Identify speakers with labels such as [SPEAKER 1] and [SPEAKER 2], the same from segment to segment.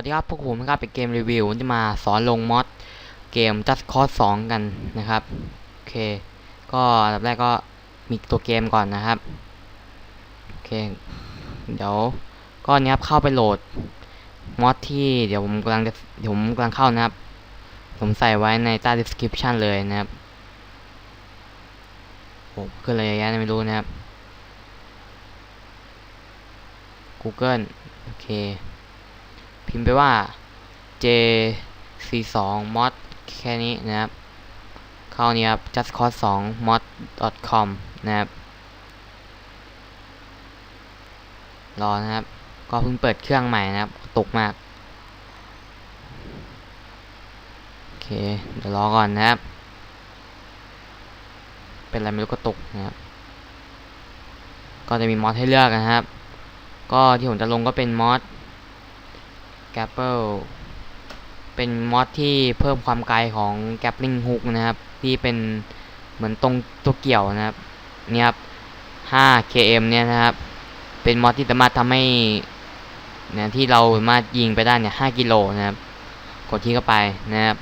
[SPEAKER 1] วัสดีครับพวกผมนะครับเป็นเกมรีวิวจะมาสอนลงมอดเกม Just Cause 2 กันนะครับโอเค ก็อันดับแรกก็มีตัวเกมก่อนนะครับโอเคเดี๋ยวก็เนี้ยครับเข้าไปโหลดมอดที่เดี๋ยวผมกำลังเดี๋ยวผมกำลังเข้านะครับ ผมใส่ไว้ในใต้ description เลยนะครับโอ้ขึ้นอะไรยอะยะไม่รู้นะครับ Google โอเค พิมพ์ไปว่า jc2 mod แค่นี้นะครับเข้านี้ครับ just cause 2 mod com นะครับ รอนะครับ ก็เพิ่งเปิดเครื่องใหม่นะครับ ตกมาก โอเค เดี๋ยวรอก่อนนะครับ เป็นอะไรไม่รู้ก็ตกนะครับ ก็จะมีมอดให้เลือกนะครับ ก็ที่ผมจะลงก็เป็นมอด g a p p l e เป็นมอดที่เพิ่มความไกลของ Grappling Hook นะครับ ที่เป็นเหมือนตรงตัวเกี่ยวนะครับเนี่ยครับ 5 km เนี่ยนะครับ เป็นมอดที่สามารถทำให้เนี่ยที่เราสามารถยิงไปได้เนี่ย 5 กิโลนะครับ กดที่เข้าไปนะครับ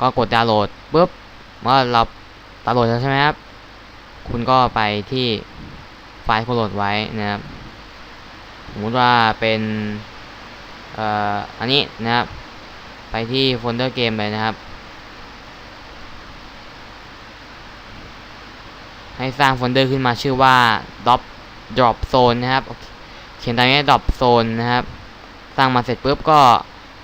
[SPEAKER 1] ก็กดดาวน์โหลดปุ๊บเมื่อเราดาวน์โหลดแล้วใช่ไหมครับ คุณก็ไปที่ไฟล์คุณโหลดไว้นะครับ สมมติว่าเป็น อันนี้นะครับ ไปที่โฟลเดอร์เกมเลยนะครับ ให้สร้างโฟลเดอร์ขึ้นมาชื่อว่า drop drop zone นะครับ เขียนตามนี้ drop zone นะครับ สร้างมาเสร็จปุ๊บก็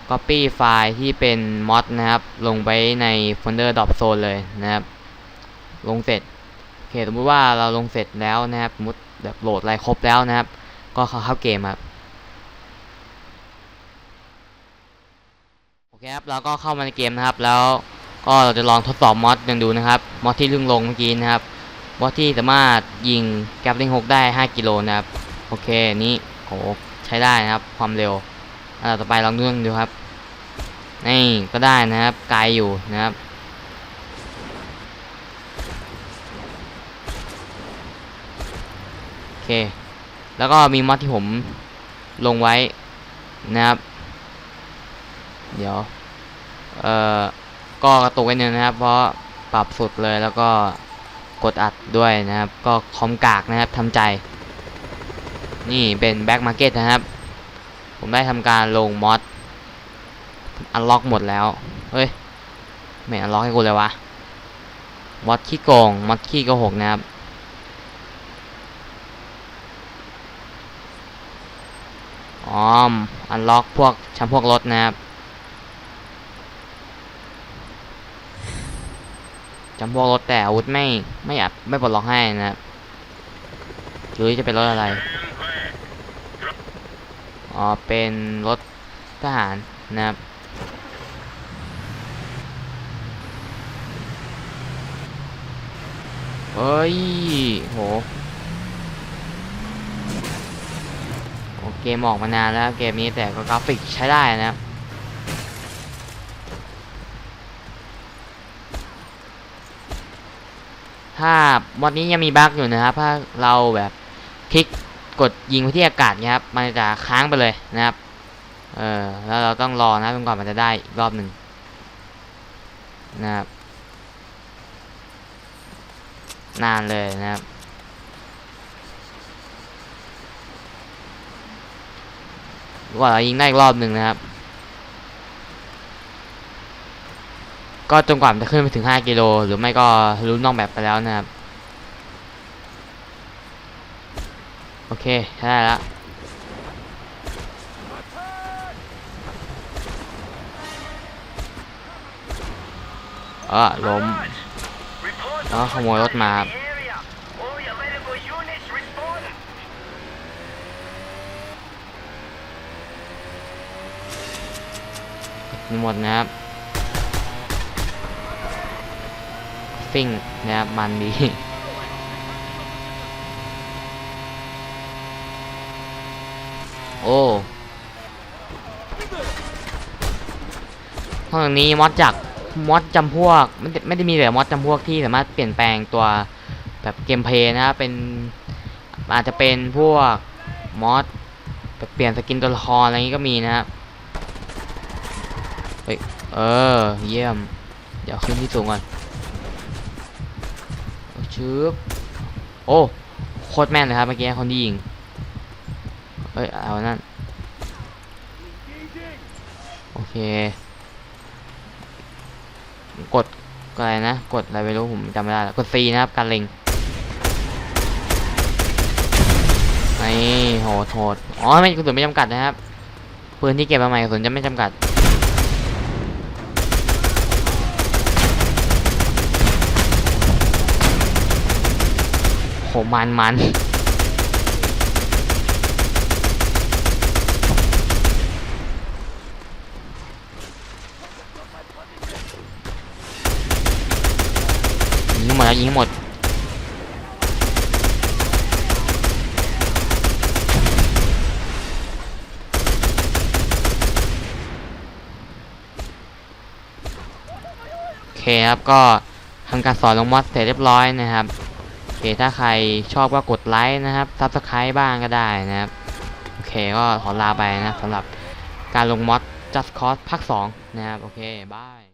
[SPEAKER 1] copy ไฟล์ที่เป็น mod นะครับ ลงไปในโฟลเดอร์ drop zone เลยนะครับ ลงเสร็จโอเคสมมติว่าเราลงเสร็จแล้วนะครับสมมติแบบโหลดอะไรครบแล้วนะครับ ก็เข้าเข้าเกมครับ โอเครับเราก็เข้ามาในเกมนะครับ แล้วก็เราจะลองทดสอบมอดกันดูนะครับมอดที่เพิ่งลงเมื่อกี้นะครับมอดที่สามารถยิงแกปลิงฮกได้ 5 กิโลนะครับโอเคนี้โหใช้ได้นะครับความเร็วอันต่อไปลองดูดูครับนี่ก็ได้นะครับไกลอยู่นะครับโอเค แล้วก็มีมอดที่ผมลงไว้นะครับ เดี๋ยว เอ่อก็กระตุกไว้นึงนะครับ เพราะปรับสุดเลยแล้วก็กดอัดด้วยนะครับ ก็คอมกากนะครับทำใจ นี่เป็นแบ็กมาร์เก็ตนะครับ ผมได้ทำการลงมอดอันล็อกหมดแล้ว เฮ้ย ไม่อันล็อกให้กูเลยวะมอดขี้โกงมอดขี้โกหกนะครับอ๋ออันล็อกพวกชั้นพวกรถนะครับ จำพวกรถแต่อาวุธไม่ไม่อัดไม่ปลดล็อกให้นะครับหรือจะเป็นรถอะไรอ๋อเป็นรถทหารนะครับเฮ้ยโหโอเกมออกมานานแล้วเกมนี้แต่ก็กราฟิกใช้ได้นะครับ ถ้ามอดนี้ยังมีบั๊กอยู่นะครับ ถ้าเราแบบคลิกกดยิงไปที่อากาศนี่ยครับ มันจะค้างไปเลยนะครับ เออแล้วเราต้องรอนะจนกว่ามันจะได้อีกรอบหนึ่งนะครับ นานเลยนะครับกว่าเรายิงได้อีกรอบหนึ่งนะครับ ก็จนกว่าจะขึ้นไปถึง 5 กิโล หรือไม่ก็รู้นอกแบบไปแล้วนะครับ โอเคได้แล้วเออล้มแล้วขโมยรถมาหมดนะครับ ซิ่งนะครับมันดีโอ้นอกจากนี้มอดจากมอดจำพวกไม่ได้ไม่ได้มีแต่มอดจำพวกที่สามารถเปลี่ยนแปลงตัวแบบเกมเพย์นะครับเป็นอาจจะเป็นพวกมอดแบบเปลี่ยนสกินตัวละครอะไรอย่างนี้ก็มีนะครับเออ เยี่ยม เดี๋ยวขึ้นที่สูงก่อน ชึบโอ้โคตรแม่นเลยครับเมื่อกี้คนที่ยิงเอ้ยเอานั่นโอเคกดกดอะไรนะ กดอะไรไม่รู้ผมจำไม่ได้แล้วกด C นะครับการเล็งนี่โหดโหดอ๋อไม่กระสุนไม่จำกัดนะครับปืนที่เก็บมาใหม่กระสุนจะไม่จำกัด มันมันยิงหมดแล้วยิงหมดโอเคครับก็ทำการสอนลงมอสเสร็จเรียบร้อยนะครับ เคถ้าใครชอบก็กดไลค์นะครับซับสไครต์บ้างก็ได้นะครับ โอเคก็ขอลาไปนะสำหรับการลงมอส Just Cause ภาค2นะครับ โอเค บาย